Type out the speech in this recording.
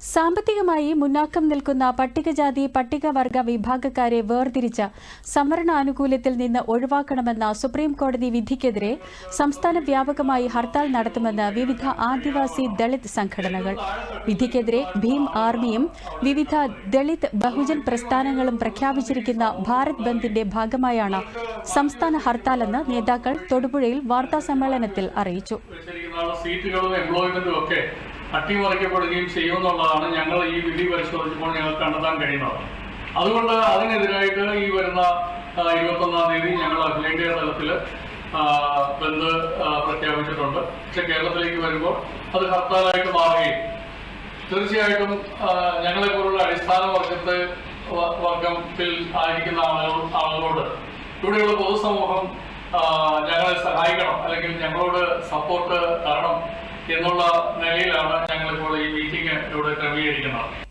സാമ്പത്തികമായി മുന്നാക്കം നിൽക്കുന്ന പട്ടികജാതി പട്ടികവർഗ വിഭാഗക്കാരെ വേർതിരിച്ച സംവരണാനുകൂല്യത്തിൽ നിന്ന് ഒഴിവാക്കണമെന്ന സുപ്രീം കോടതി വിധിക്കെതിരെ സംസ്ഥാന വ്യാപകമായി ഹർത്താൽ നടത്തുമെന്ന് വിവിധ ആദിവാസി ദളിത് സംഘടനകൾ. വിധിക്കെതിരെ ഭീം ആർമിയും വിവിധ ദളിത് ബഹുജൻ പ്രസ്ഥാനങ്ങളും പ്രഖ്യാപിച്ചിരിക്കുന്ന ഭാരത് ബന്ദിന്റെ ഭാഗമായാണ് സംസ്ഥാന ഹർത്താലെന്ന് നേതാക്കൾ തൊടുപുഴയിൽ വാർത്താസമ്മേളനത്തിൽ അറിയിച്ചു. അട്ടിമറിക്കപ്പെടുകയും ചെയ്യുമെന്നുള്ളതാണ് ഞങ്ങൾ ഈ വിധി പരിശോധിച്ചപ്പോൾ ഞങ്ങൾക്ക് കണ്ടെത്താൻ കഴിയുന്നത്. അതുകൊണ്ട് അതിനെതിരായിട്ട് ഈ വരുന്ന ഇരുപത്തൊന്നാം തീയതി ഞങ്ങൾ അഖിലേന്ത്യാ തലത്തിൽ ബന്ദ് ആ, പ്രഖ്യാപിച്ചിട്ടുണ്ട്. പക്ഷെ കേരളത്തിലേക്ക് വരുമ്പോൾ അത് ഹർത്താലായിട്ട് മാറുകയും തീർച്ചയായിട്ടും ഞങ്ങളെ ഞങ്ങളെപ്പോലുള്ള അടിസ്ഥാന വർഗത്തെ വർഗത്തിൽ ആയിരിക്കുന്ന ആളുകൾ ആളുകളോട് ഇവിടെയുള്ള പൊതുസമൂഹം ഞങ്ങളെ സഹായിക്കണം അല്ലെങ്കിൽ ഞങ്ങളോട് സപ്പോർട്ട് തരണം എന്നുള്ള നിലയിലാണ് ഞങ്ങളിപ്പോൾ ഈ മീറ്റിംഗിലൂടെ ക്രമീകരിക്കുന്നത്.